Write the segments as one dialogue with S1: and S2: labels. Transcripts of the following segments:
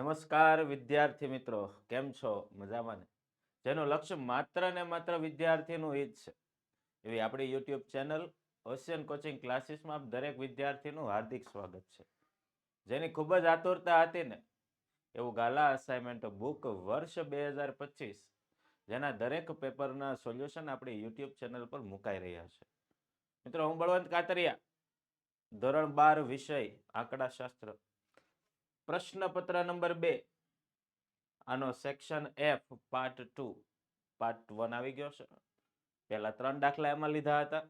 S1: નમસ્કાર વિદ્યાર્થી મિત્રો, કેમ છો? મજામાં ને? જેનું લક્ષ્ય માત્ર ને માત્ર વિદ્યાર્થીનું હિત છે. એવી આપણી યુટ્યુબ ચેનલ ઓશિયન કોચિંગ ક્લાસીસમાં દરેક વિદ્યાર્થીનું હાર્દિક સ્વાગત છે. જેની ખૂબ જ આતુરતા હતી ને, એવું ગાલા અસાઇનમેન્ટ બુક વર્ષ બે હજાર પચીસ, જેના દરેક પેપરના સોલ્યુશન આપણી યુટ્યુબ ચેનલ પર મુકાઈ રહ્યા છે. મિત્રો, હું બળવંત કાતરિયા, ધોરણ બાર વિષય, આંકડાશાસ્ત્ર પ્રશ્નપત્ર નંબર બે. આનો section F part two part one આવી ગયો છે. પહેલા ત્રણ દાખલા એમાં લીધા હતા.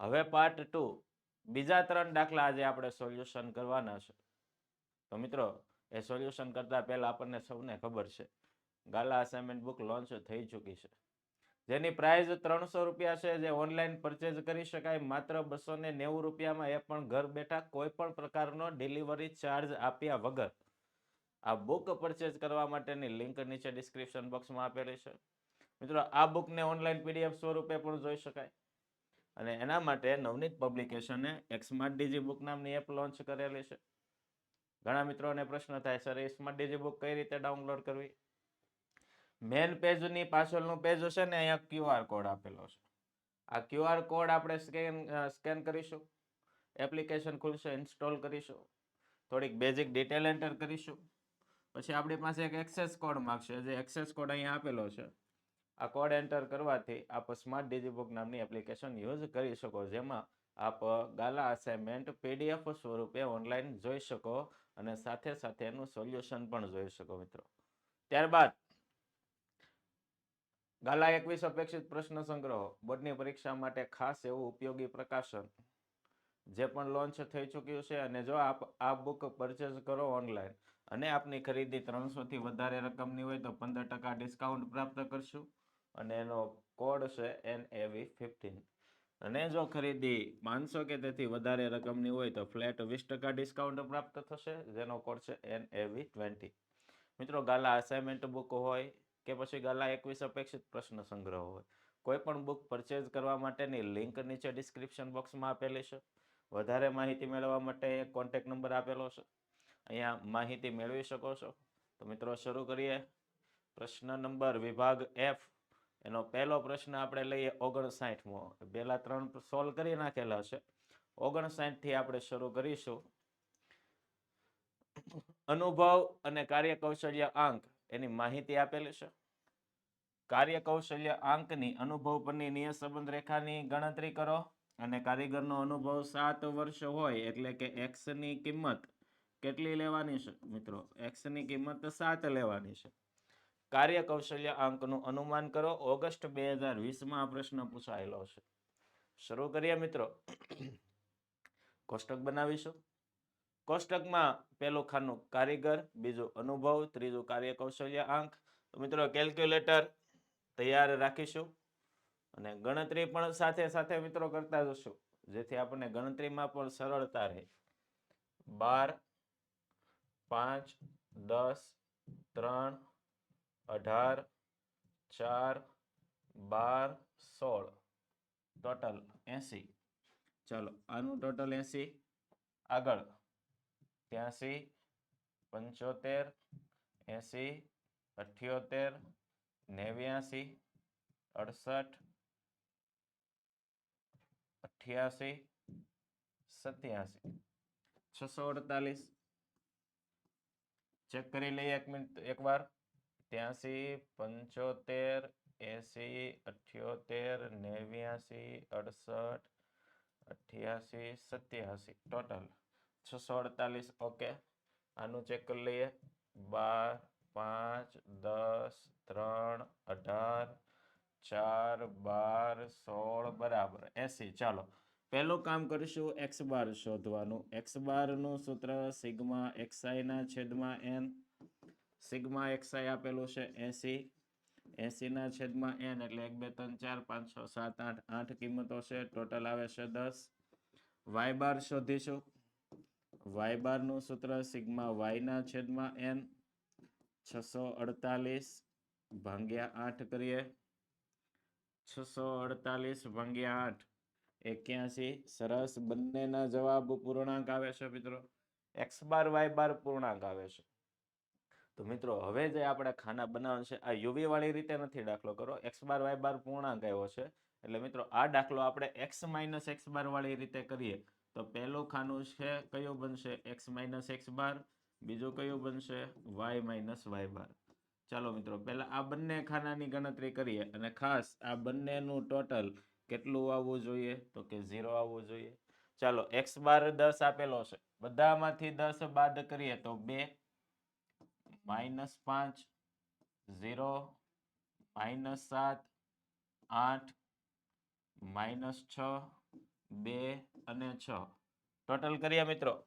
S1: હવે પાર્ટ ટુ બીજા ત્રણ દાખલા આજે આપણે સોલ્યુશન કરવાના છે. તો મિત્રો, એ સોલ્યુશન કરતા પહેલા આપણને સૌને ખબર છે. ગાલા અસાઇનમેન્ટ બુક લોન્ચ થઈ ચૂકી છે. જેની પ્રાઇસ ત્રણસો રૂપિયા છે, જે ઓનલાઈન પરચેઝ કરી શકાય, માત્ર બસો ને નેવું રૂપિયામાં એ પણ ઘર બેઠા કોઈ પણ પ્રકારનો ડિલિવરી ચાર્જ આપ્યા વગર. આ બુક પરચેઝ કરવા માટેની લિંક નીચે ડિસ્ક્રિપ્શન બોક્સમાં આપેલી છે. મિત્રો, આ બુકને ઓનલાઈન પીડીએફ સ્વરૂપે પણ જોઈ શકાય. અને એના માટે નવનીત પબ્લિકેશને એક સ્માર્ટ ડીજી બુક નામની એપ લોન્ચ કરેલી છે. ઘણા મિત્રોને પ્રશ્ન થાય સર એ સ્માર્ટ ડીજી બુક કઈ રીતે ડાઉનલોડ કરવી? મેન પેજની પાછળનું પેજ હશે ને, અહીંયા ક્યુઆર કોડ આપેલો છે. આ ક્યુઆર કોડ આપણે સ્કેન સ્કેન કરીશું. એપ્લિકેશન ખુલશે, ઇન્સ્ટોલ કરીશું. થોડીક બેઝિક ડિટેલ એન્ટર કરીશું. પછી આપણી પાસે એક એક્સેસ કોડ માગશે, જે એક્સેસ કોડ અહીંયા આપેલો છે. આ કોડ એન્ટર કરવાથી આપ સ્માર્ટ ડિજીબુક નામની એપ્લિકેશન યુઝ કરી શકો, જેમાં આપ Gala assignment P D F સ્વરૂપે ઓનલાઈન જોઈ શકો અને સાથે સાથે એનું સોલ્યુશન પણ જોઈ શકો મિત્રો. ત્યારબાદ ગાલા એકવીસ અપેક્ષિત પ્રશ્ન સંગ્રહો. બોર્ડની પરીક્ષા માટે ખાસ એવું ઉપયોગી પ્રકાશન જે પણ લોન્ચ થઈ ચૂક્યું છે અને જો આપ, આ બુક પરચેઝ કરો ઓનલાઈન અને આપની ખરીદી ત્રણસોથી વધારે રકમની હોય તો પંદર ટકા ડિસ્કાઉન્ટ પ્રાપ્ત કરશું અને એનો કોડ છે એન એવી ફિફ્ટીન અને જો ખરીદી પાંચસો કે તેથી વધારે રકમની હોય તો ફ્લેટ વીસ ટકા ડિસ્કાઉન્ટ પ્રાપ્ત થશે. જેનો કોડ છે એન એવી ટ્વેન્ટી મિત્રો, ગાલા અસાઇનમેન્ટ બુક હોય કે પછી ગાલા એકવીસ અપેક્ષિત પ્રશ્ન સંગ્રહ હોય. કોઈ પણ બુક પરચેઝ કરવા માટેની લિંક નીચે ડિસ્ક્રિપ્શન બોક્સમાં આપેલી છે. વધારે માહિતી મેળવવા માટે એક કોન્ટેક્ટ નંબર આપેલો છે. અહીંયા માહિતી મેળવી શકો છો. તો મિત્રો, શરૂ કરીએ. પ્રશ્ન નંબર વિભાગ એફ એનો પહેલો પ્રશ્ન આપણે લઈએ ઓગણસાઠમો. પહેલા ત્રણ સોલ્વ કરી નાખેલા છે. ઓગણસાઠથી આપણે શરૂ કરીશું. અનુભવ અને કાર્ય કૌશલ્ય આંક એની માહિતી આપેલી છે? કાર્ય કૌશલ્ય આંકની અનુભવ પરની નિયત સંબંધ રેખાની ગણતરી કરો. અને કારીગરનો અનુભવ સાત વર્ષ હોય એટલે કે એક્સની કિંમત કેટલી લેવાની છે? મિત્રો એક્સની કિંમત સાત લેવાની છે. કાર્ય કૌશલ્ય આંકનું અનુમાન કરો. ઓગસ્ટ બે હજાર વીસમાં આ પ્રશ્ન પૂછાયેલો છે. શરૂ કરીએ મિત્રો. કોષ્ટક બનાવીશું. કોષ્ટકમાં પેલું ખાનો કારીગર, બીજું અનુભવ, ત્રીજું કાર્ય કૌશલ્ય આંક. તો મિત્રો કેલ્ક્યુલેટર તૈયાર રાખીશું અને ગણતરી પણ સાથે સાથે મિત્રો કરતા જશું, જેથી આપણને ગણતરીમાં પણ સરળતા રહે. બાર, પાંચ, દસ, ત્રણ, અઢાર, ચાર, બાર, સોળ. Total A C. ચાલો, આનું ટોટલ એસી આગળ. ત્યાંસી પંચોતેર એસી અઠ્યોતેર નેવ્યાસી અડસઠ અઠ્યાસી સત્યાસી છસો અડતાલીસ ચેક કરી લઈએ એક મિનિટ એકવાર ત્યાંસી પંચોતેર એસી અઠ્યોતેર નેવ્યાસી અડસઠ અઠ્યાસી સત્યાસી ટોટલ છસો અડતાલીસ ઓકે. આનું ચેક કરી લઈએ. બાર, પાંચ, દસ, ત્રણ, અઢાર, ચાર, બાર, સોળ, બરાબર. એસી. ચાલો. પહેલું કામ કરીશું એક્સ બાર શોધવાનું. એક્સ બારનું સૂત્ર સિગ્મા એક્સઆઈના છેદમાં એન. સિગ્મા એક્સઆઈ આપેલું છે એસી. એસીના છેદમાં એન એટલે એક, બે, ત્રણ, ચાર, પાંચ, છ, સાત, આઠ. આઠ કિંમતો છે. ટોટલ આવે છે દસ. વાય બાર શોધીશું. વાય બારનું સૂત્ર સિગ્મા વાયના છેદમાં એન છસો અડતાલીસ ભાંગ્યા આઠ કરીએ. છસો અડતાલીસ ભાંગ્યા આઠ. એક્યાસી. સરસ. બંનેના જવાબ પૂર્ણાંક આવે છે મિત્રો. એક્સ બાર વાય બાર પૂર્ણાંક આવે છે. તો મિત્રો, હવે જે આપણે ખાના બનાવવાનું છે, આ યુવી વાળી રીતે નથી દાખલો કરો. એક્સ બાર વાય બાર પૂર્ણાંક આવ્યો છે. એટલે મિત્રો, આ દાખલો આપણે એક્સ માઇનસ એક્સ બાર વાળી રીતે કરીએ. તો પહેલું ખાનું છે, કયું બનશે? X minus x bar. બીજું કયું બનશે? Y minus y bar. ચાલો મિત્રો, પહેલા આ બંને ખાનાની ગણતરી કરીએ અને ખાસ આ બંનેનું ટોટલ કેટલું આવવું જોઈએ? તો કે ઝીરો આવવું જોઈએ. ચાલો, એક્સ બાર દસ આપેલો છે. બધામાંથી દસ બાદ કરીએ તો બે, માઇનસ પાંચ, ઝીરો, માઇનસ સાત, આઠ, માઇનસ છ બે અને છ. ટોટલ કરીએ મિત્રો.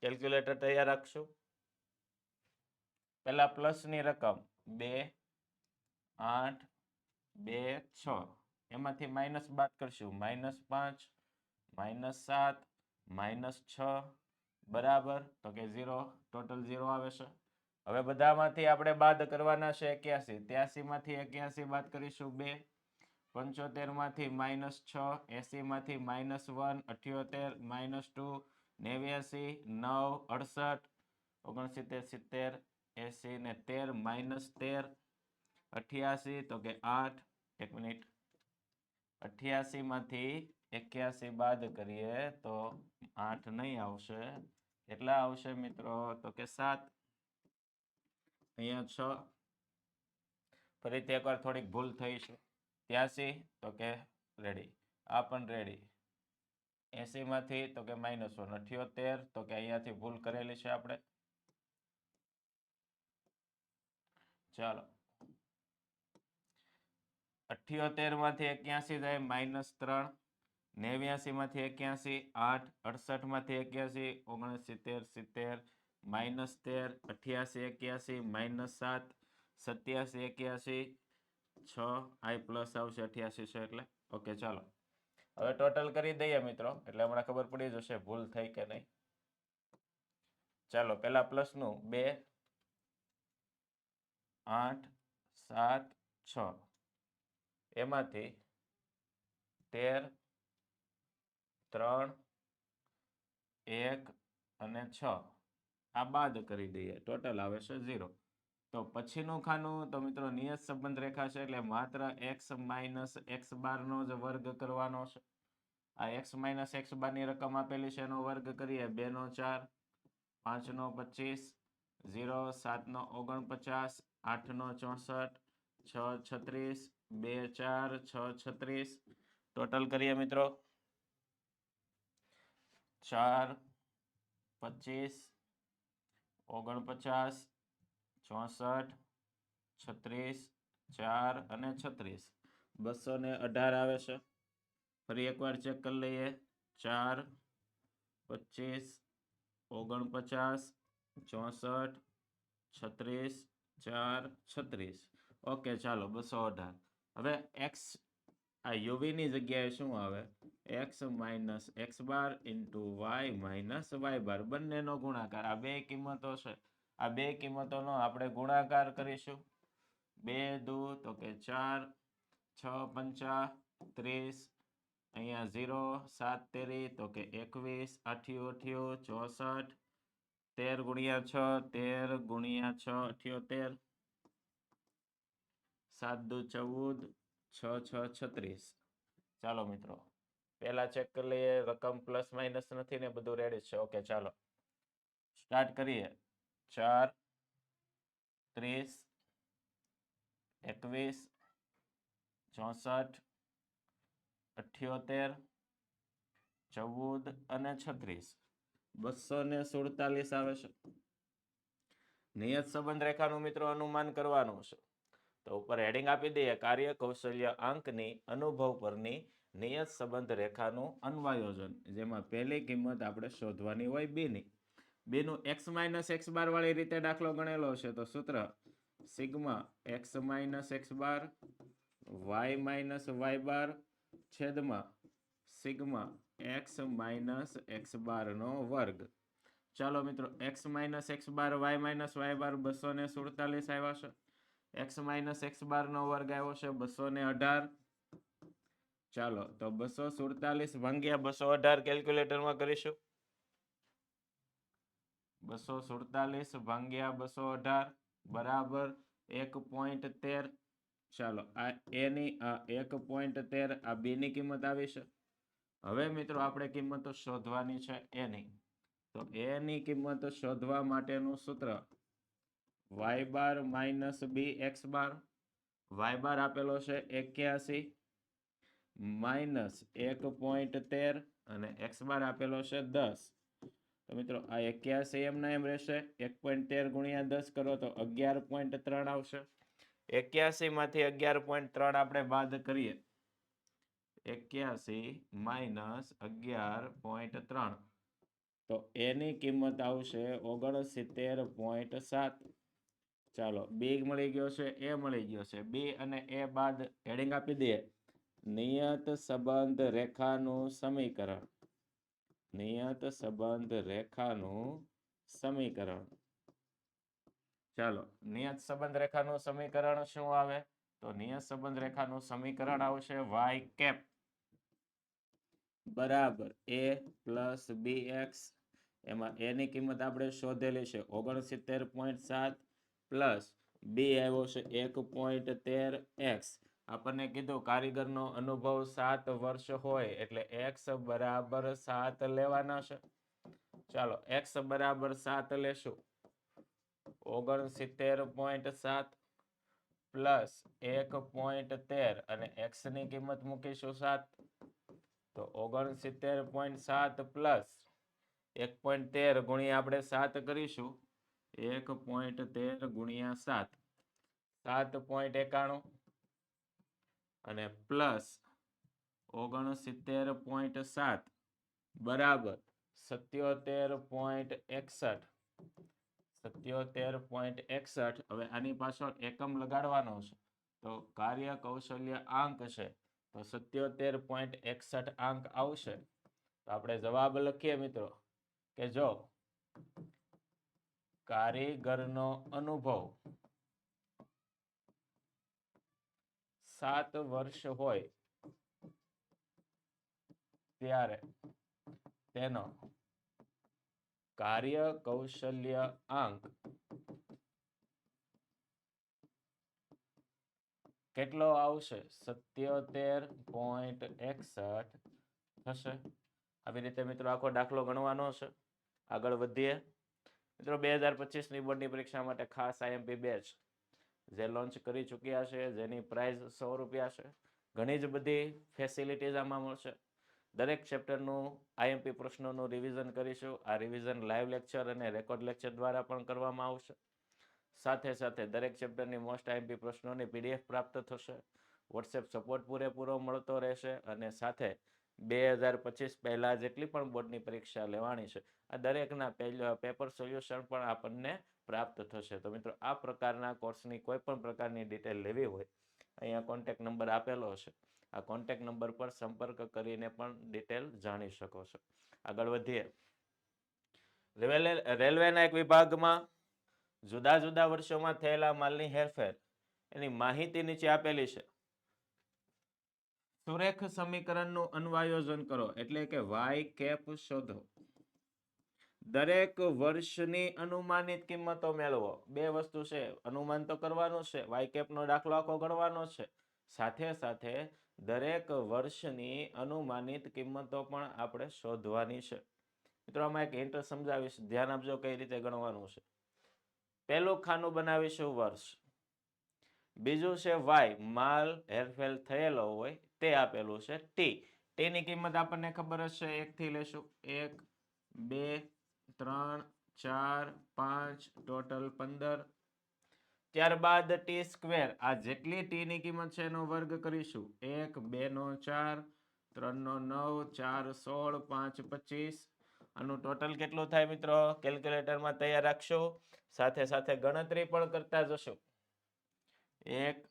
S1: કેલ્ક્યુલેટર તૈયાર રાખશું. પહેલા પ્લસની રકમ બે, આઠ, બે, છ. એમાંથી માઇનસ બાદ કરશું. માઇનસ પાંચ માઇનસ સાત માઇનસ છ. બરાબર? તો કે ઝીરો ટોટલ ઝીરો આવે છે. હવે બધામાંથી આપણે બાદ કરવાના છે એક્યાસી. ત્યાસીમાંથી એક્યાસી બાદ કરીશું બે. પંચોતેરમાંથી માઇનસ છ, એસી માંથી માઇનસ વન અઠ્યોતેર માઇનસ ટુ નેવ્યાસી, નવ, અડસઠ, ઓગણસિત્તેર, સિત્તેર, એસી ને તેર માઇનસ તેર, અઠ્યાસી, તો કે આઠ. એક મિનિટ. અઠ્યાસી માંથી એક્યાસી બાદ કરીએ તો આઠ નહીં આવશે. કેટલા આવશે મિત્રો? તો કે સાત. અહીંયા છ. ફરીથી એકવાર થોડીક ભૂલ થઈ છે. ત્યાસી તો કે રેડી. આ પણ રેડી. એસીમાંથી તો કે માઇનસ વન. અઠ્યોતેર, તો કે અહીંયાથી ભૂલ કરેલી છે આપણે. ચાલો. અઠ્યોતેરમાંથી એક્યાસી થાય માઇનસ ત્રણ. નેવ્યાસી માંથી એક્યાસી, આઠ. અડસઠમાંથી એક્યાસી, ઓગણસિત્તેર, સિત્તેર. માઇનસ તેર, અઠ્યાસી, એક્યાસી માઇનસ સાત. સત્યાસી, એક્યાસી. છ, આઈ પ્લસ આવશે અઠ્યાસી છે એટલે. ઓકે, ચાલો. હવે ટોટલ કરી દઈએ મિત્રો. એટલે હમણાં ખબર પડી જશે ભૂલ થઈ કે નહીં. ચાલો, પેલા પ્લસનું બે, આઠ, સાત, છ. એમાંથી તેર, ત્રણ, એક અને છ. આ બાદ કરી દઈએ. ટોટલ આવે છે ઝીરો. તો પછીનું ખાનું તો મિત્રો નિયત સંબંધ રેખા છે એટલે માત્ર એક્સ માઇનસ એક્સ બારનો જ વર્ગ કરવાનો છે. આ એક્સ માઇનસ એક્સ બારની રકમ આપેલી છે એનો વર્ગ કરીએ બેનો ચાર, પાંચનો પચીસ, ઝીરો, સાતનો ઓગણપચાસ, આઠનો ચોસઠ, છ છત્રીસ, બે ચાર, છ છત્રીસ. ટોટલ કરીએ મિત્રો. ચાર, પચીસ, ઓગણપચાસ ચોસઠ, છત્રીસ, ચાર અને છત્રીસ. બસો ને અઢાર આવે છે. ફરી એકવાર ચેક કરી લઈએ. ચાર, પચીસ, ઓગણપચાસ, ચોસઠ, છત્રીસ, ચાર, છત્રીસ. ઓકે, ચાલો, બસો અઢાર. હવે એક્સ આ યુવીની જગ્યાએ શું આવે? X minus x bar into y minus y bar બંનેનો ગુણાકાર. આ બે કિંમતો છે. આ બે કિંમતોનો આપણે ગુણાકાર કરીશું. બે, દુ, તો કે ચાર, છ, પંચા, ત્રીસ, અહીંયા ઝીરો, સાત, તેરી, તો કે એકવીસ આઠિયો અઠ્યું ચોસઠ, તેર ગુણ્યા છ, તેર ગુણ્યા છ, અઠ્યોતેર. સાત, દુ, ચૌદ, છ છ, છત્રીસ. ચાલો મિત્રો, પહેલા ચેક કરી લઈએ, રકમ પ્લસ માઇનસ નથી ને બધું રેડી છે. ઓકે ચાલો. સ્ટાર્ટ કરીએ. ચાર, ત્રીસ, એકવીસ, ચોસઠ, અઠ્યોતેર, ચૌદ અને છત્રીસ. બસો ને સુડતાલીસ આવે છે. નિયત સંબંધ રેખાનું મિત્રો અનુમાન કરવાનું છે. તો ઉપર હેડિંગ આપી દઈએ. કાર્ય કૌશલ્ય અંકની અનુભવ પરની નિયત સંબંધ રેખાનું અન્વાયોજન. જેમાં પહેલી કિંમત આપણે શોધવાની હોય બીની બેનું એક્સ માઇનસ એક્સ બાર વાળી રીતે દાખલો ગણેલો છે, તો સૂત્ર sigma x minus x bar, y minus y bar છેદમાં સિગ્મા એક્સ માઇનસ એક્સ બારનો વર્ગ. ચાલો મિત્રો, x minus x bar, y minus y bar બસો ને સુડતાલીસ આવ્યા છે. એક્સ માઇનસ એક્સ બારનો વર્ગ આવ્યો છે, બસો ને અઢાર. ચાલો, તો બસો સુડતાલીસ ભાંગ્યા બસો અઢાર કેલ્ક્યુલેટરમાં કરીશું. બસો સુડતાલીસ ભાંગ્યા બસો અઢાર, બરાબર એક પોઈન્ટ તેર. ચાલો, આ એની એક પોઈન્ટ તેર, આ બીની કિંમત આવી છે. હવે મિત્રો આપણે કિંમતો શોધવાની છે એની. તો એની કિંમત શોધવા માટેનું સૂત્ર y bar minus b x bar y bar આપેલો છે એક્યાસી માઇનસ એક પોઈન્ટ તેર અને એક્સ બાર આપેલો છે દસ. તો મિત્રો, આ એક્યાસી એમના એમ રહેશે. એક પોઈન્ટ તેર ગુણ્યા દસ કરો તો અગિયાર પોઈન્ટ ત્રણ આવશે. એક્યાસી માંથી અગિયાર પોઈન્ટ ત્રણ આપણે બાદ કરીએ. એક્યાસી માઇનસ અગિયાર પોઈન્ટ ત્રણ. તો એની કિંમત આવશે ઓગણસિત્તેર પોઈન્ટ સાત. ચાલો, બી મળી ગયો છે, એ મળી ગયો છે. બી અને એ બાદ હેડિંગ આપી દઈએ. નિયત સંબંધ રેખાનું સમીકરણ. નિયત સંબંધ રેખાનું સમીકરણ. ચાલો, નિયત સંબંધ રેખાનું સમીકરણ શું આવે? તો નિયત સંબંધ રેખાનું સમીકરણ આવશે વાય કેપ. બરાબર, એ પ્લસ બી એક્સ. એમાં એની કિંમત આપણે શોધેલી છે, ઓગણસિત્તેર પોઈન્ટ સાત પ્લસ બી આવ્યો છે એક પોઈન્ટ તેર એક્સ. આપણને કીધું, કારીગરનો અનુભવ સાત વર્ષ હોય એટલે એક્સ બરાબર સાત લેવાના છે. ચાલો, એક્સ બરાબર સાત લેશું. ઓગણસિત્તેર પોઈન્ટ સાત પ્લસ એક પોઈન્ટ તેર અને એક્સની કિંમત મૂકીશું સાત. તો ઓગણસિત્તેર પોઈન્ટ સાત પ્લસ એક પોઈન્ટ તેર ગુણ્યા આપણે સાત કરીશું. એક પોઈન્ટ તેર ગુણ્યા સાત. સાત પોઈન્ટ એકાણું. અને પ્લસ ઓગણસિત્તેર પોઈન્ટ સાત. બરાબર. સત્યોતેર પોઈન્ટ એકસઠ. સત્યોતેર પોઈન્ટ એકસઠ. હવે આની પાછળ એકમ લગાડવાનો છે. તો કાર્ય કૌશલ્ય આંક છે. તો સત્યોતેર પોઈન્ટ એકસઠ આંક આવશે. તો આપણે જવાબ લખીએ મિત્રો. કે જો કારીગરનો અનુભવ સાત વર્ષ હોય ત્યારે તેનો કાર્ય કૌશલ્ય આંક કેટલો આવશે? સત્યોતેર પોઈન્ટ એકસઠ થશે. આવી રીતે મિત્રો આખો દાખલો ગણવાનો છે. આગળ વધીએ. મિત્રો બે હજાર પચીસની બોર્ડની પરીક્ષા માટે ખાસ આઈએમપી બેચ. જે લોન્ચ કરી ચૂક્યા છે, જેની પ્રાઇસ સો રૂપિયા છે. ઘણી જ બધી ફેસિલિટીઝ આમાં મળશે. દરેક ચેપ્ટરનું આઈએમપી પ્રશ્નોનું રિવિઝન કરીશું. આ રિવિઝન લાઈવ લેક્ચર અને રેકોર્ડ લેક્ચર દ્વારા પણ કરવામાં આવશે. સાથે સાથે દરેક ચેપ્ટરની મોસ્ટ આઈએમપી પ્રશ્નોની પીડીએફ પ્રાપ્ત થશે. વોટ્સએપ સપોર્ટ પૂરેપૂરો મળતો રહેશે અને સાથે બે હજાર પચીસ પહેલાં જેટલી પણ બોર્ડની પરીક્ષા લેવાની છે. આ દરેકના પેપર સોલ્યુશન પણ આપણને પ્રાપ્ત થશે. તો મિત્રો, આ પ્રકારના કોર્સની કોઈ પણ પ્રકારની ડિટેલ લેવી હોય, અહીંયા કોન્ટેક નંબર આપેલો હશે. આ કોન્ટેક નંબર પર સંપર્ક કરીને પણ ડિટેલ જાણી શકો છો. આગળ વધીએ. રેલવે, રેલવેના એક વિભાગમાં જુદા જુદા વર્ષોમાં થયેલા માલની હેરફેર, એની માહિતી નીચે આપેલી છે. સુરેખ સમીકરણનું અનવાયોજન કરો. એટલે કે વાય કેપ શોધો. દરેક વર્ષની અનુમાનિત કિંમતો મેળવો. બે વસ્તુ છે, અનુમાન તો કરવાનું છે વાય કેપનો દાખલો આખો ગણવાનો છે. સાથે સાથે દરેક વર્ષની અનુમાનિત કિંમતો પણ આપણે શોધવાની છે. મિત્રો, આમાં એક હિન્ટ સમજાવીશ. ધ્યાન આપજો કઈ રીતે ગણવાનું છે. પહેલું ખાનું બનાવીશું વર્ષ. બીજું છે વાય, માલ હેરફેર થયેલો હોય તે આપેલું છે ટી. ટીની કિંમત આપણને ખબર જ છે એકથી લેશું એક, બે ત્રણ, ચાર, પાંચ, ટોટલ પંદર. ત્યારબાદ ટી સ્ક્વેર. આ જેટલી ટી ની કિંમત છે એનો વર્ગ કરીશું. એક, બે નો ચાર, ત્રણ નો નવ, ચાર, સોળ, પાંચ, પચીસ. આનું ટોટલ કેટલું થાય મિત્રો? કેલ્ક્યુલેટરમાં તૈયાર રાખશો. સાથે સાથે ગણતરી પણ કરતા જશો. એક,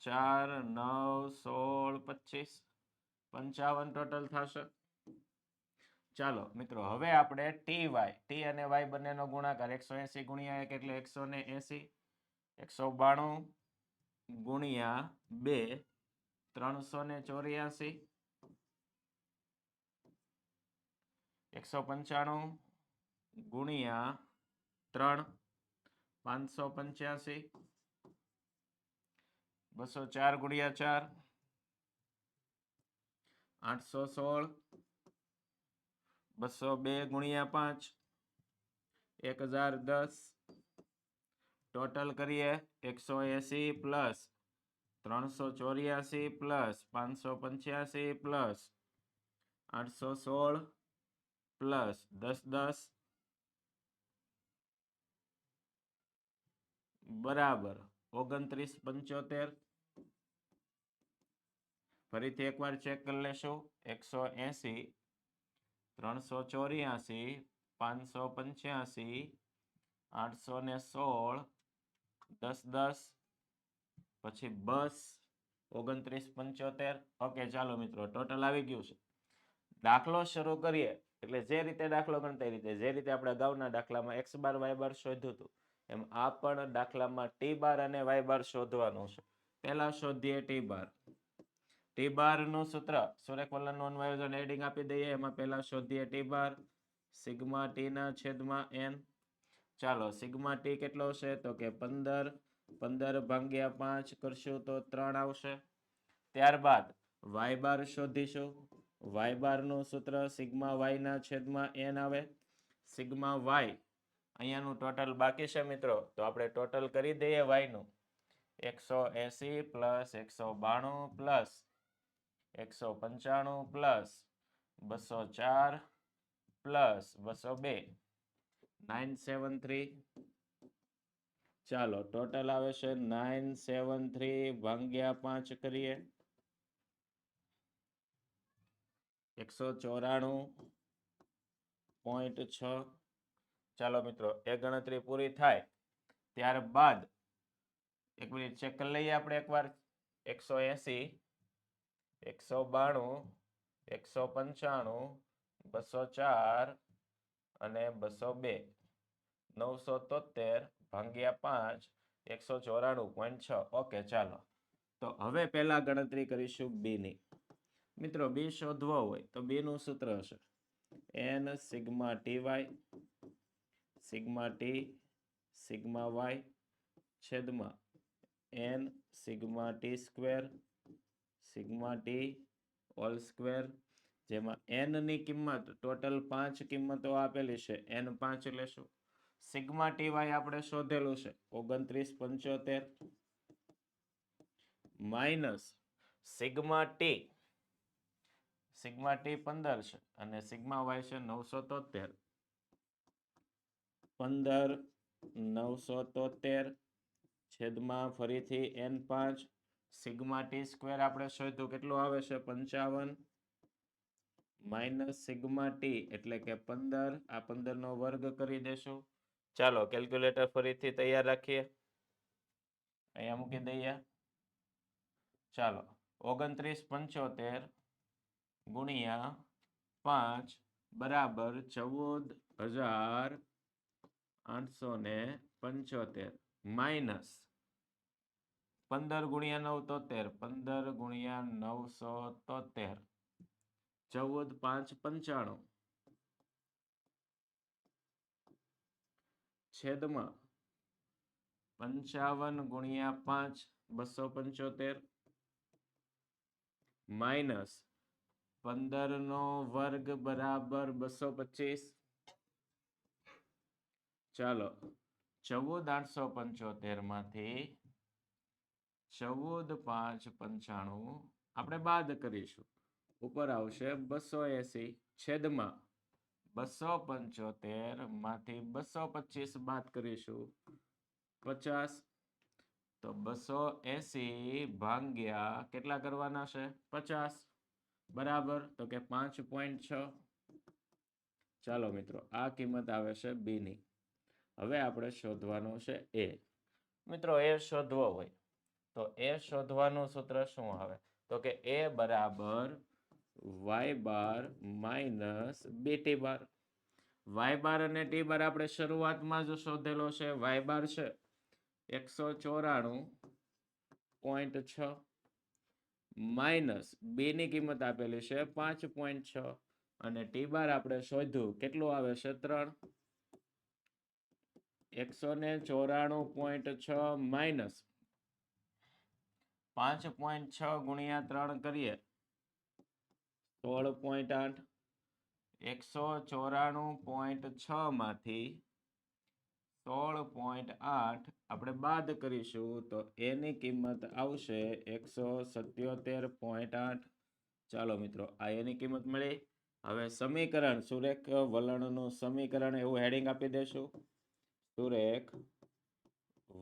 S1: ચાર, નવ, સોળ, પચીસ. પંચાવન ટોટલ થશે. ચાલો મિત્રો, હવે આપણે ટી વાય ટી અને વાય બંનેનો ગુણાકાર એકસો એસી ગુણ્યા એક એટલે એકસો ને એસી. એકસો બાણું ગુણ્યા બે, ત્રણસો ને ચોર્યાસી. એકસો પંચાણું ગુણ્યા ત્રણ, પાંચસો પંચ્યાસી. બસો ચાર ગુણ્યા ચાર, આઠસો સોળ. બસો બે ગુણ્યા પાંચ એક હજાર દસ ટોટલ કરીએ એકસો એસી પ્લસ ત્રણસો ચોર્યાસી પ્લસ પાંચસો પંચ્યાસી પ્લસ આઠસો સોળ પ્લસ દસ દસ બરાબર ઓગણત્રીસ પંચોતેર ફરીથી એકવાર ચેક કરી લેશું। એકસો એસી ત્રણસો ચોર્યાસી, પાંચસો પંચ્યાસી, આઠસો ને સોળ, દસ દસ, પછી બસ, ઓગણત્રીસ પંચોતેર. ઓકે, ચાલો મિત્રો, ટોટલ આવી ગયું છે. દાખલો શરૂ કરીએ. એટલે જે રીતે દાખલો ગણતા એ રીતે. જે રીતે આપણે અગાઉના દાખલામાં એક્સ બાર વાય બાર શોધ્યું હતું, એમ આ પણ દાખલામાં ટી બાર અને વાય બાર શોધવાનું છે. પહેલા શોધીએ ટી બાર. ટી બારનું સૂત્ર સુરેખ વલણનું અન્વયોજન એડિંગ આપી દઈએ. એમાં પહેલા શોધીએ ટી બાર સિગ્મા ટી ના છેદમાં એન ચાલો, સિગ્મા ટી કેટલો છે તો કે પંદર પંદર ભાગ્યા પાંચ કરશું તો ત્રણ આવશે. ત્યારબાદ વાય બાર શોધીશું. વાય બારનું સૂત્ર સિગ્મા વાય ના છેદમાં એન આવે. સિગ્મા વાય અહીંયાનું ટોટલ બાકી છે મિત્રો. તો આપણે ટોટલ કરી દઈએ વાયનું એકસો એસી પ્લસ એકસો બાણું પ્લસ એકસો પંચાણું પ્લસ બસો ચાર પ્લસ બસો બે. Nine seven three. ચાલો, ટોટલ આવે છે નાઇન સેવન થ્રી ભાગ્યા પાંચ કરીએ. એકસો ચોરાણું પોઈન્ટ છ. ચાલો મિત્રો, એ ગણતરી પૂરી થાય ત્યારબાદ એક મિનિટ ચેક કરી લઈએ આપણે એકવાર. એકસો એસી. એકસો બાણું, એકસો પંચાણું, બસો ચાર અને બસો બે. નવસો તોતેર ભાંગ્યા પાંચ, એકસો ચોરાણું પોઈન્ટ છ. ઓકે, ચાલો. તો હવે પહેલા ગણતરી કરીશું બી ની. મિત્રો બી શોધવો હોય તો બીનું સૂત્ર હશે. N sigma t y sigma t sigma y છેદમાં n sigma t square sigma t all square, જેમાં એનની કિંમત, ટોટલ પાંચ કિંમતો આપેલી છે એન પાંચ લેશું. સિગ્મા ટી વાય આપણે શોધેલું છે, ઓગણત્રીસ પંચોતેર. Minus sigma t sigma t પંદર છે, અને સિગ્મા વાય છે નવસો તોતેર. પંદર, નવસો તોતેર, છેદમાં ફરીથી એન પાંચ સિગ્મા ટી સ્ક્વેર આપણે શોધ્યું કેટલું આવે છે? પંચાવન માઇનસ સિગ્મા ટી એટલે કે પંદર. આ પંદર નો વર્ગ કરી દેશું ચાલો, કેલ્ક્યુલેટર ફરીથી તૈયાર રાખીએ. અહીંયા મૂકી દઈએ. ચાલો, ઓગણત્રીસ પંચોતેર ગુણ્યા પાંચ બરાબર ચૌદ હજાર આઠસો ને પંચોતેર. માઇનસ પંદર ગુણ્યા નવ તોતેર, પંદર ગુણ્યા નવસો તોતેર. ચૌદ પાંચ પંચાણું. છેદમાં પંચાવન ગુણ્યા પાંચ, બસો પંચોતેર. માઇનસ પંદર નો વર્ગ બરાબર બસો પચીસ. ચાલો, ચૌદ આઠસો પંચોતેરમાંથી ચૌદ પાંચ પંચાણું આપણે બાદ કરીશું. ઉપર આવશે બસો એસી છેદમાં બસો પંચોતેરમાંથી બસો પચીસ બાદ કરીશું. પચાસ તો બસો એસી ભાગ્યા કેટલા કરવાના છે? પચાસ. બરાબર? તો કે પાંચ પોઈન્ટ છ. ચાલો મિત્રો, આ કિંમત આવે છે બી ની હવે આપણે શોધવાનું છે એ. મિત્રો, એ શોધવો હોય. તો એ શોધવાનું સૂત્ર શું આવે? તો કે એ બરાબર વાય બાર માઇનસ બે ટી બાર વાય બાર અને ટી બાર આપણે શરૂઆતમાં જ શોધેલો છે. વાય બાર છે એકસો ચોરાણું પોઈન્ટ છ. માઇનસ બેની કિંમત આપેલી છે પાંચ પોઈન્ટ છ. અને ટી બાર આપણે શોધ્યું. કેટલું આવે છે? ત્રણ. એકસો ને ચોરાણું પોઈન્ટ છ માઇનસ પાંચ પોઈન્ટ છ ગુણ્યા ત્રણ કરીએ. સોળ પોઈન્ટ આઠ. એકસો ચોરાણું પોઈન્ટ છ માંથી સોળ પોઈન્ટ આઠ આપણે બાદ કરીશું તો એની કિંમત આવશે એકસો સત્યોતેર પોઈન્ટ આઠ. ચાલો મિત્રો આ એની કિંમત મળી. હવે સમીકરણ સુરેખ વલણનું સમીકરણ એવું હેડિંગ આપી દેશું. સુરેખ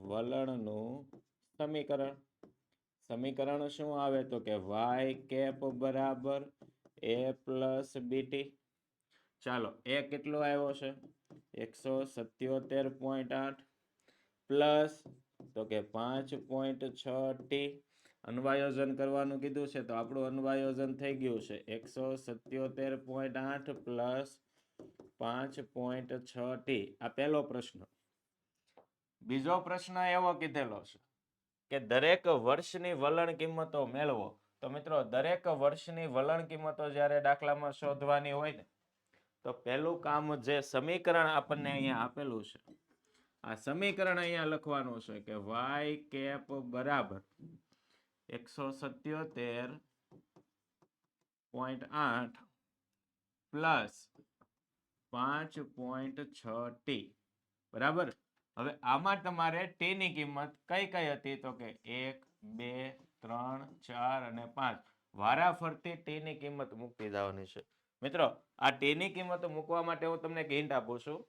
S1: વલણનું સમીકરણ. સમીકરણ શું આવે? તો કે વાય કેપ બરાબર એ પ્લસ બીટી ચાલો એ કેટલો આવ્યો છે? એકસો સત્યોતેર પોઈન્ટ આઠ પ્લસ તો કે પાંચ પોઈન્ટ છ ટી અન્વાયોજન કરવાનું કીધું છે, તો આપણું અન્વાયોજન થઈ ગયું છે. એકસો સત્યોતેર પોઈન્ટ આઠ પ્લસ પાંચ પોઈન્ટ છ ટી આ પહેલો પ્રશ્ન. બીજો પ્રશ્ન એવો કીધેલો છે. કે દરેક વર્ષની વલણ કિંમતો મેળવો. તો મિત્રો, દરેક વર્ષની વલણ કિંમતો જ્યારે દાખલામાં શોધવાની હોય ને, તો પહેલું કામ જે સમીકરણ આપણને અહીંયા આપેલું છે, આ સમીકરણ અહીંયા લખવાનું છે કે વાય કેપ બરાબર એકસો સત્યોતેર પોઈન્ટ આઠ પ્લસ પાંચ પોઈન્ટ છ ટી. બરાબર? હવે આમાં તમારે ટી ની કિંમત કઈ કઈ હતી? તો કે એક, બે, ત્રણ, ચાર અને પાંચ. વારાફરતી ટી ની કિંમત મૂકી દેવાની છે. મિત્રો, આ ટી ની કિંમત મૂકવા માટે હું તમને એક હિન્ટ આપું છું.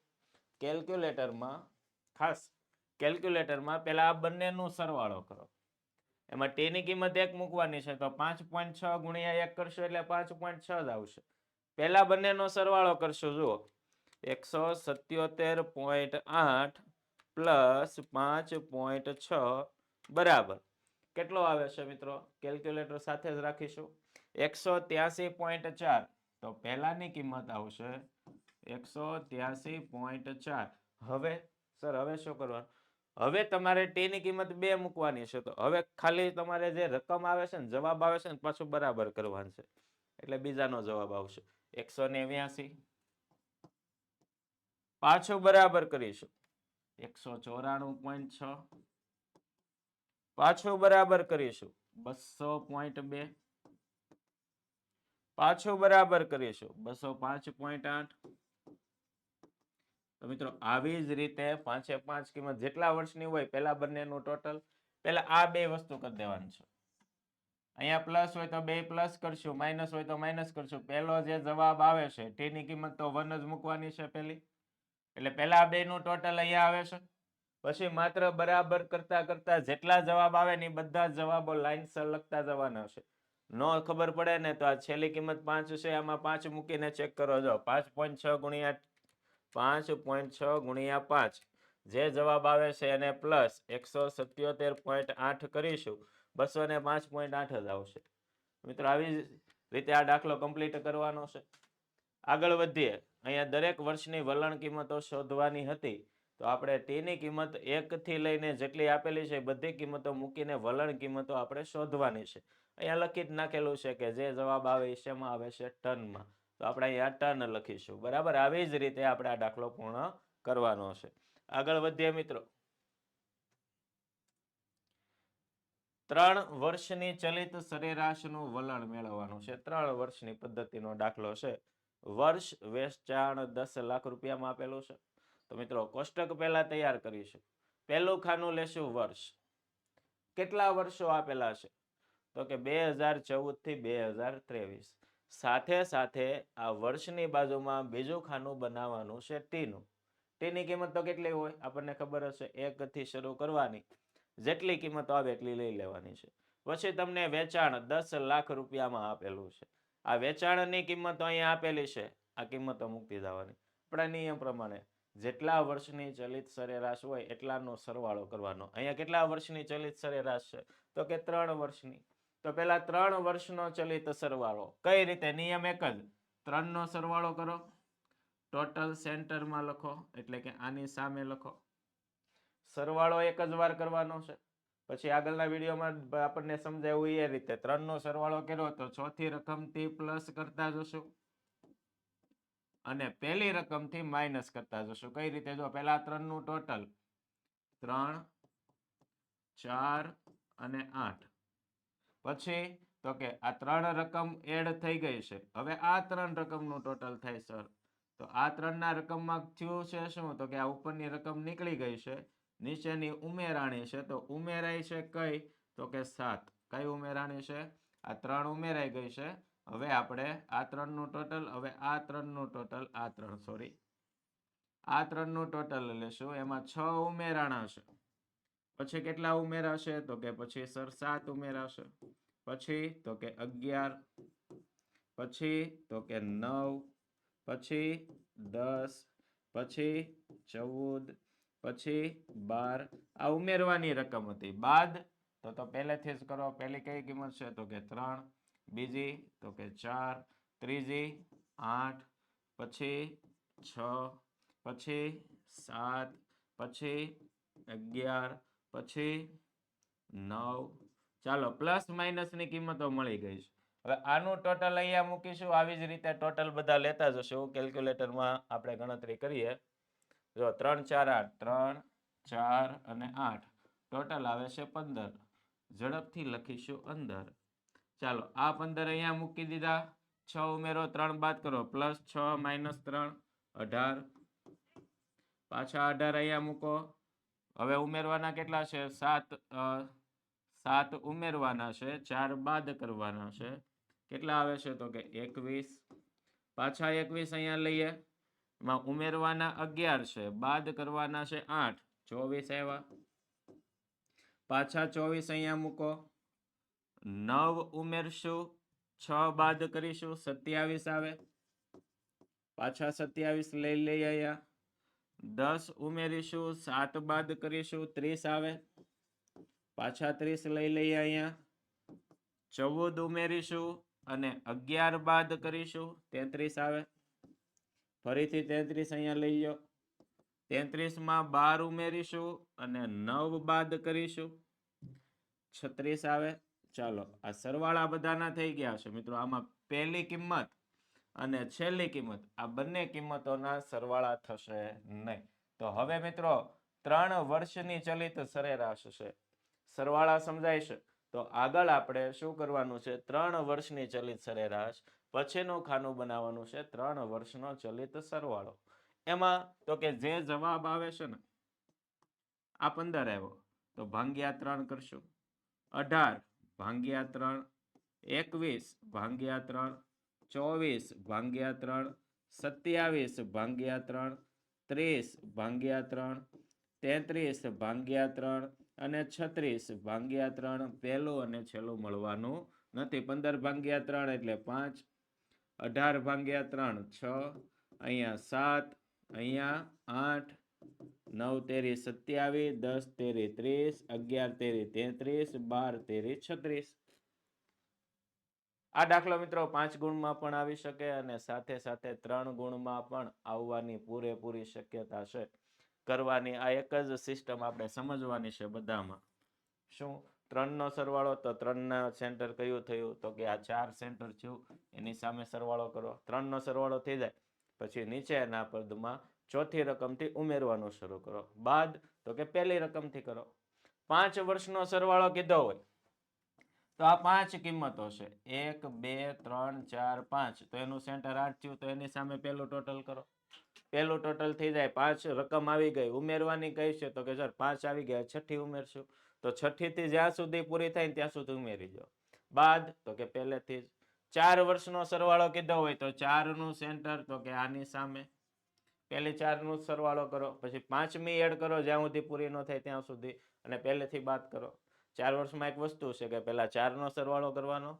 S1: કેલ્ક્યુલેટરમાં ખાસ કેલ્ક્યુલેટરમાં પહેલાં આ બંનેનું સરવાળો કરો. એમાં ટી ની કિંમત એક મૂકવાની છે, તો પાંચ પોઈન્ટ છ ગુણ્યા એક કરશો એટલે પાંચ પોઈન્ટ છ જ આવશે. પહેલાં બંનેનો સરવાળો કરશો, જુઓ. એકસો સત્યોતેર પોઈન્ટ આઠ પ્લસ પાંચ પોઈન્ટ છ. બરાબર. કેટલો આવે છે મિત્રો? કેલ્ક્યુલેટર સાથે જ રાખીશું. એકસો ત્યાસી પોઈન્ટ ચાર. તો પહેલાની કિંમત આવશે એકસો ત્યાસી પોઈન્ટ ચાર. હવે, સર, હવે શું કરવાનું? હવે તમારે ટી ની કિંમત બે મૂકવાની છે. તો હવે ખાલી તમારે જે રકમ આવે છે ને, જવાબ આવે છે ને, પાછું બરાબર કરવાનું છે. એટલે બીજાનો જવાબ આવશે. એકસો નેવ્યાસી. પાછું બરાબર કરીશું. એકસો ચોરાણું પોઈન્ટ છ. પાછું બરાબર કરીશું. બસો પોઈન્ટ બે. પાછું બરાબર કરીશું. બસો પાંચ પોઈન્ટ આઠ. તો મિત્રો, આવી જ રીતે પાંચે પાંચ કિંમત જેટલા વર્ષની હોય પેલા બંનેનું ટોટલ પેલા આ બે વસ્તુ કરી દેવાની છે. અહીંયા પ્લસ હોય તો બે પ્લસ કરશું માઇનસ હોય તો માઇનસ કરશું. પહેલો જે જવાબ આવે છે તેની કિંમત તો વન જ મૂકવાની છે પહેલી. એટલે પહેલા બે નું ટોટલ અહીંયા આવે છે. પછી માત્ર બરાબર કરતા કરતા જેટલા જવાબ આવે ને એ બધા જવાબો જવાબો લાઈનસર લખતા જવાના છે. નો ખબર પડે ને તો આ છેલ્લી કિંમત પાંચ છે, આમાં પાંચ મૂકીને ચેક કરો. જો પાંચ પોઈન્ટ છ ગુણ્યા પાંચ પોઈન્ટ છ ગુણ્યા પાંચ જે જવાબ આવે છે એને પ્લસ એકસો સત્યોતેર પોઈન્ટ આઠ કરીશું. બસો ને પાંચ પોઈન્ટ આઠ જ આવશે. મિત્રો આવી રીતે આ દાખલો કમ્પ્લીટ કરવાનો છે. આગળ વધીએ. અહીંયા દરેક વર્ષની વલણ કિંમતો શોધવાની હતી, તો આપણે ટીની કિંમત એકથી લઈને જેટલી આપેલી છે બધી કિંમતો મૂકીને વલણ કિંમતો આપણે શોધવાની છે. અહીંયા લખી જ નાખેલું છે કે જે જવાબ આવે એ આવે છે? ટનમાં. તો આપણે અહીંયા ટન લખીશું. બરાબર? આવી જ રીતે આપણે આ દાખલો પૂર્ણ કરવાનો છે. આગળ વધીએ મિત્રો. ત્રણ વર્ષની ચલિત સરેરાશનું વલણ મેળવવાનું છે. ત્રણ વર્ષની પદ્ધતિનો દાખલો છે. વર્ષ વેચાણ દસ લાખ રૂપિયામાં આપેલું છે. તો મિત્રો, કોષ્ટક પહેલા તૈયાર કરીશું પહેલું ખાનું લેશું વર્ષ. કેટલા વર્ષો આપેલા છે? તો કે બે હજાર ચૌદથી બે હજાર ત્રેવીસ. સાથે સાથે આ વર્ષની બાજુમાં બીજું ખાનું બનાવવાનું છે ટીનું. ટીની કિંમત તો કેટલી હોય? આપણને ખબર હશે. એક થી શરૂ કરવાની. જેટલી કિંમત આવે એટલી લઈ લેવાની છે. પછી તમને વેચાણ દસ લાખ રૂપિયામાં આપેલું છે. આ વેચાણની કિંમતો અહીંયા આપેલી છે. આ કિંમતો મૂકી દેવાની. આપણા નિયમ પ્રમાણે જેટલા વર્ષની ચલિત સરેરાશ હોય એટલાનો સરવાળો કરવાનો. અહીંયા કેટલા વર્ષની ચલિત સરેરાશ છે? તો કે ત્રણ વર્ષની. તો પેલા ત્રણ વર્ષનો ચલિત સરવાળો. કઈ રીતે? નિયમ એક જ. ત્રણનો સરવાળો કરો. ટોટલ સેન્ટરમાં લખો. એટલે કે આની સામે લખો. સરવાળો એક જ વાર કરવાનો છે. પછી આગળના વિડીયોમાં આપણને સમજાવ્યું એ રીતે ત્રણનો સરવાળો કર્યો તો ચોથી રકમથી પ્લસ કરતા જશું. અને પહેલી રકમથી માઇનસ કરતા જશું. કઈ રીતે? જો પહેલા ત્રણનું ટોટલ ત્રણ, ચાર અને આઠ. પછી તો કે આ ત્રણ રકમ એડ થઈ ગઈ છે. હવે આ ત્રણ રકમનું ટોટલ થાય સર તો આ ત્રણના રકમમાં થયું છે શું? તો કે આ ઉપરની રકમ નીકળી ગઈ છે. નીચેની ઉમેરાણી છે, તો ઉમેરાય છે કઈ? તો કે સાત. કઈ ઉમેરાણી છે? આ ત્રણ ઉમેરાઈ ગઈ છે. હવે આપણે આ ત્રણનું ટોટલ, હવે આ ત્રણનું ટોટલ, આ ત્રણ, સોરી. આ ત્રણનું ટોટલ લેશું. એમાં છ ઉમેરાણા છે. પછી કેટલા ઉમેરાશે? તો કે પછી સર સાત ઉમેરાશે. પછી તો કે અગિયાર. પછી તો કે નવ. પછી દસ. પછી ચૌદ. પછી બાર. આ ઉમેરવાની રકમ હતી. બાદ, તો તો પહેલેથી જ કરો. પહેલી કઈ કિંમત છે? તો કે ત્રણ. બીજી, તો કે ચાર. ત્રીજી, આઠ. પછી છ. પછી સાત. પછી અગિયાર. પછી નવ. ચાલો, પ્લસ માઇનસની કિંમતો મળી ગઈ છે. હવે આનું ટોટલ અહીંયા મૂકીશું. આવી જ રીતે ટોટલ બધા લેતા જશું. કેલ્ક્યુલેટરમાં આપણે ગણતરી કરીએ. જો ત્રણ ચાર આઠ, ત્રણ ચાર અને આઠ. ટોટલ આવે છે પંદર. ઝડપથી લખીશું અંદર. ચાલો, આ પંદર અહીંયા મૂકી દીધા. છ ઉમેરો, ત્રણ બાદ કરો. પ્લસ છ માઇનસ ત્રણ, અઢાર. પાછા અઢાર અહીંયા મૂકો. હવે ઉમેરવાના કેટલા છે? સાત સાત ઉમેરવાના છે. ચાર બાદ કરવાના છે. કેટલા આવે છે? તો કે એકવીસ. પાછા એકવીસ અહીંયા લઈએ. એમાં ઉમેરવાના અગિયાર છે, બાદ કરવાના છે આઠ. ચોવીસ આવ્યા. પાછા ચોવીસ અહીંયા મૂકો. નવ ઉમેરશું, છ બાદ કરીશું, સત્યાવીસ આવે. પાછા સત્યાવીસ લઈ લઈએ અહીંયા. દસ ઉમેરીશું, સાત બાદ કરીશું, ત્રીસ આવે. પાછા ત્રીસ લઈ લઈએ અહીંયા. ચૌદ ઉમેરીશું અને અગિયાર બાદ કરીશું, તેત્રીસ આવે. ફરીથી તેત્રીસ અહીંયા લઈ જાઓ. તેત્રીસમાં બાર ઉમેરીશું અને નવ બાદ કરીશું. છત્રીસ આવે. ચાલો, આ સરવાળા બધાના થઈ ગયા છે. મિત્રો, આમાં પહેલી કિંમત અને છેલ્લી કિંમત, આ બંને કિંમતોના સરવાળા થશે નહીં. તો હવે મિત્રો, ત્રણ વર્ષની ચલિત સરેરાશ છે. સરવાળા સમજાય છે. તો આગળ આપણે શું કરવાનું છે? ત્રણ વર્ષની ચલિત સરેરાશ પછીનું ખાનું બનાવવાનું છે ત્રણ વર્ષનો ચલિત સરવાળો. એમાં તો કે જે જવાબ આવે છે ને, આ પંદર આવ્યો. તો ભાંગ્યા ત્રણ કરશું. અઢાર ભાંગ્યા ત્રણ, એકવીસ ભાંગ્યા ત્રણ, ચોવીસ ભાંગ્યા ત્રણ, સત્યાવીસ ભાંગ્યા ત્રણ, ત્રીસ ભાંગ્યા ત્રણ, તેત્રીસ ભાંગ્યા ત્રણ અને છત્રીસ ભાંગ્યા ત્રણ. પહેલું અને છેલ્લું મળવાનું નથી. પંદર ભાંગ્યા ત્રણ એટલે પાંચ અઢાર ભાંગ્યા ત્રણ, છ, અહીંયા સાત, અહીંયા આઠ, નવ તેરી સત્યાવીસ, દસ તેરી ત્રીસ, અગિયાર તેરી તેત્રીસ, બાર તેરી છત્રીસ. આ દાખલો મિત્રો પાંચ ગુણમાં પણ આવી શકે અને સાથે સાથે ત્રણ ગુણમાં પણ આવવાની પૂરેપૂરી શક્યતા છે. કરવાની આ એક જ સિસ્ટમ આપણે સમજવાની છે બધામાં. શું? ત્રણનો સરવાળો તો ત્રણના સેન્ટર કયું થયું? તો કે આ ચાર સેન્ટર થયું, એની સામે સરવાળો કરો. ત્રણનો સરવાળો થઈ જાય, પછી નીચેના પદમાં ચોથી રકમથી ઉમેરવાનું શરૂ કરો. બાદ તો કે પહેલી રકમથી કરો. પાંચ વર્ષનો સરવાળો કીધો હોય, તો આ પાંચ કિંમતો છે. એક, બે, ત્રણ, ચાર, પાંચ. તો એનું સેન્ટર આઠ થયું, તો એની સામે પહેલું ટોટલ કરો. પહેલું ટોટલ થઈ જાય, પાંચ રકમ આવી ગઈ. ઉમેરવાની કઈ છે? તો કે સર પાંચ આવી ગયા, છઠ્ઠી ઉમેરશું. તો છઠ્ઠી થી જ્યાં સુધી પૂરી થાય ત્યાં સુધી ઉમેરી દો. બાદ તો કે પહેલેથી જ ચાર વર્ષનો સરવાળો કીધો હોય તો ચારનું સેન્ટર તો કે આની સામે. પહેલી ચારનું સરવાળો કરો, પછી પાંચમી એડ કરો જ્યાં સુધી પૂરી ન થાય ત્યાં સુધી અને પહેલેથી બાદ કરો. ચાર વર્ષમાં એક વસ્તુ છે કે પહેલા ચારનો સરવાળો કરવાનો,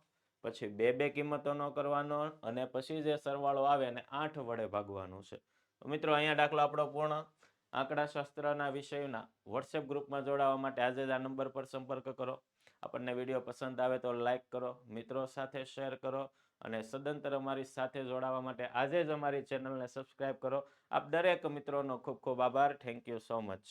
S1: પછી બે બે કિંમતોનો કરવાનો અને પછી જે સરવાળો આવે એને આઠ વડે ભાગવાનું છે. તો મિત્રો, અહીંયા દાખલો આપણો પૂર્ણ. આંકડાશાસ્ત્રના વિષયના વોટ્સએપ ગ્રુપમાં જોડાવા માટે આજે જ આ નંબર પર સંપર્ક કરો. આપણને વીડિયો પસંદ આવે તો લાઈક કરો, મિત્રો સાથે શેર કરો અને સદંતર અમારી સાથે જોડાવા માટે આજે જ અમારી ચેનલને સબસ્ક્રાઇબ કરો. આપ દરેક મિત્રોનો ખૂબ ખૂબ આભાર. Thank you so much.